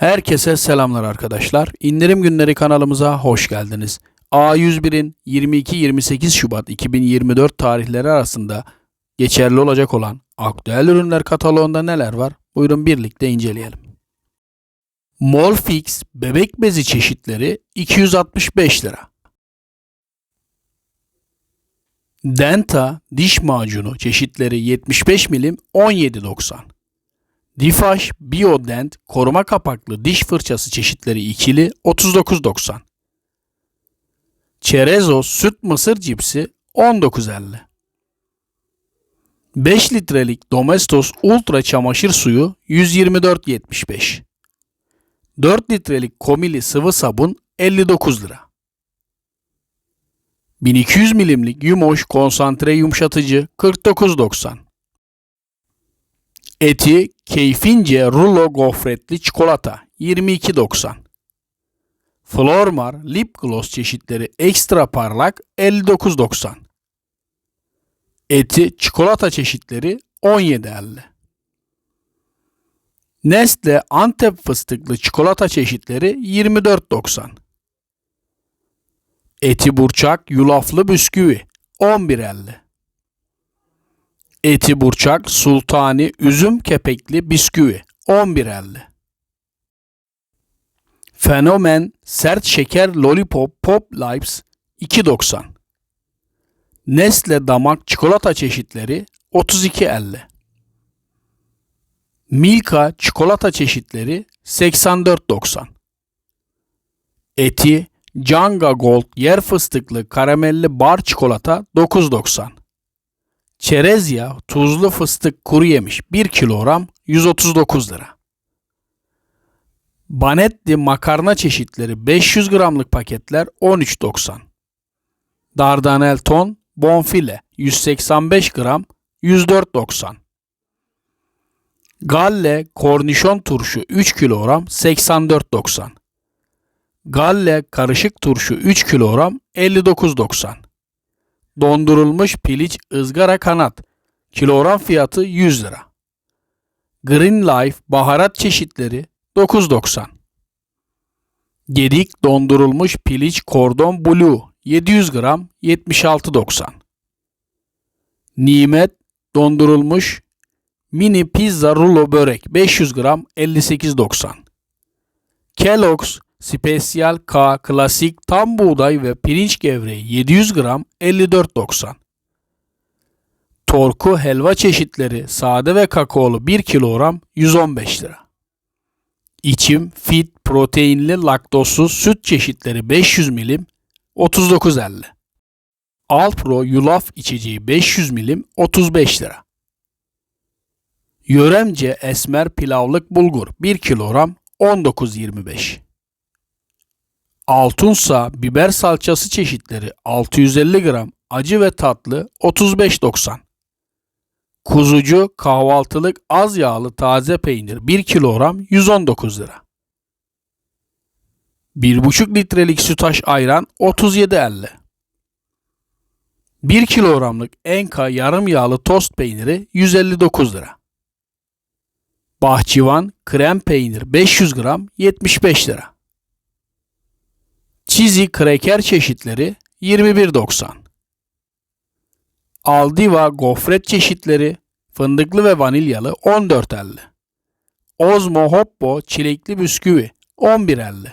Herkese selamlar arkadaşlar. İndirim günleri kanalımıza hoş geldiniz. A101'in 22-28 Şubat 2024 tarihleri arasında geçerli olacak olan aktüel ürünler kataloğunda neler var? Buyurun birlikte inceleyelim. Molfix bebek bezi çeşitleri 265 lira. Denta diş macunu çeşitleri 75 milim 17.90. Difaş Biodent koruma kapaklı diş fırçası çeşitleri ikili 39.90. Çerezos süt mısır cipsi 19.50. 5 litrelik Domestos Ultra çamaşır suyu 124.75. 4 litrelik Komili sıvı sabun 59 lira. 1200 milimlik Yumoş konsantre yumuşatıcı 49.90. Eti keyfince rulo gofretli çikolata 22.90. Flormar lip gloss çeşitleri ekstra parlak 59.90. Eti çikolata çeşitleri 17.50. Nestle Antep fıstıklı çikolata çeşitleri 24.90. Eti burçak yulaflı bisküvi 11.50. Eti burçak sultani üzüm kepekli bisküvi 11.50. Fenomen sert şeker lollipop pop lips 2.90. Nestle damak çikolata çeşitleri 32.50. Milka çikolata çeşitleri 84.90. Eti Canga Gold yer fıstıklı karamelli bar çikolata 9.90. Çerezya tuzlu fıstık kuru yemiş 1 kilogram 139 lira. Banetti makarna çeşitleri 500 gramlık paketler 13.90. Dardanel ton bonfile 185 gram 104.90. Galle kornişon turşu 3 kilogram 84.90. Galle karışık turşu 3 kilogram 59.90. Dondurulmuş piliç ızgara kanat kilogram fiyatı 100 lira. Green Life baharat çeşitleri 9.90. Gedik dondurulmuş piliç kordon blue 700 gram 76.90. Nimet dondurulmuş mini pizza rulo börek 500 gram 58.90. Kellogg's Special K klasik tam buğday ve pirinç gevreği 700 gram 54.90. Torku helva çeşitleri sade ve kakaolu 1 kilogram 115 lira. İçim fit proteinli laktozsuz süt çeşitleri 500 milim 39.50. Alpro yulaf içeceği 500 milim 35 lira. Yöremce esmer pilavlık bulgur 1 kilogram 19.25. Altunsa biber salçası çeşitleri 650 gram acı ve tatlı 35.90. Kuzucu kahvaltılık az yağlı taze peynir 1 kilogram 119 lira. 1,5 litrelik sütaş ayran 37.50. 1 kilogramlık Enka yarım yağlı tost peyniri 159 lira. Bahçıvan krem peynir 500 gram 75 lira. Çizi kreker çeşitleri 21.90. Aldiva gofret çeşitleri fındıklı ve vanilyalı 14.50. Ozmo Hoppo çilekli bisküvi 11.50.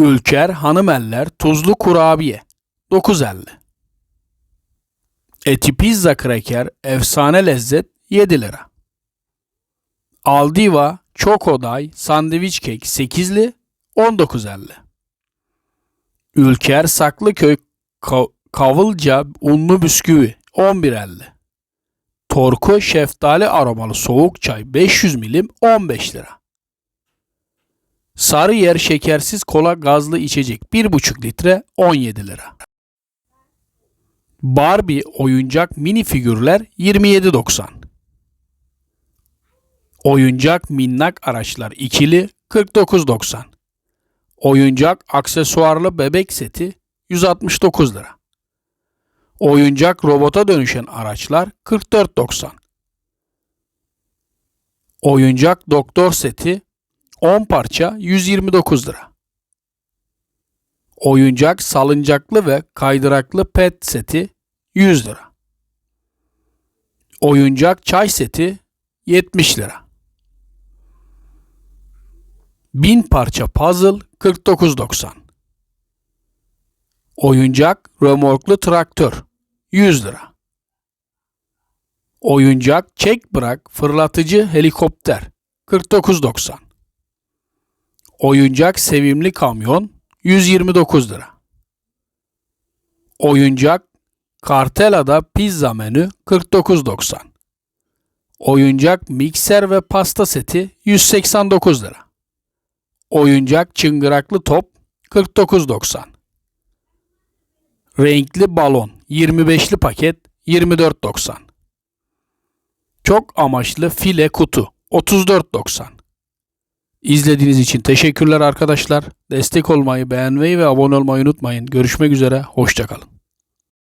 Ülker hanımeller tuzlu kurabiye 9.50. Eti pizza kreker efsane lezzet 7 lira. Aldiva Çokoday sandviç kek 8'li 19.50. Ülker Saklıköy Ka- Kavılca unlu bisküvi 11.50. Torku şeftali aromalı soğuk çay 500 milim 15 lira. Sarıyer şekersiz kola gazlı içecek 1,5 litre 17 lira. Barbie oyuncak mini figürler 27.90. Oyuncak minnak araçlar ikili 49.90. Oyuncak aksesuarlı bebek seti 169 lira. Oyuncak robota dönüşen araçlar 44.90. Oyuncak doktor seti 10 parça 129 lira. Oyuncak salıncaklı ve kaydıraklı pet seti 100 lira. Oyuncak çay seti 70 lira. 1000 parça puzzle 49.90. Oyuncak römorklu traktör 100 lira. Oyuncak çek bırak fırlatıcı helikopter 49.90. Oyuncak sevimli kamyon 129 lira. Oyuncak Kartela'da pizza menü 49.90. Oyuncak mikser ve pasta seti 189 lira. Oyuncak çıngıraklı top 49.90. Renkli balon 25'li paket 24.90. Çok amaçlı file kutu 34.90. İzlediğiniz için teşekkürler arkadaşlar. Destek olmayı, beğenmeyi ve abone olmayı unutmayın. Görüşmek üzere, hoşçakalın.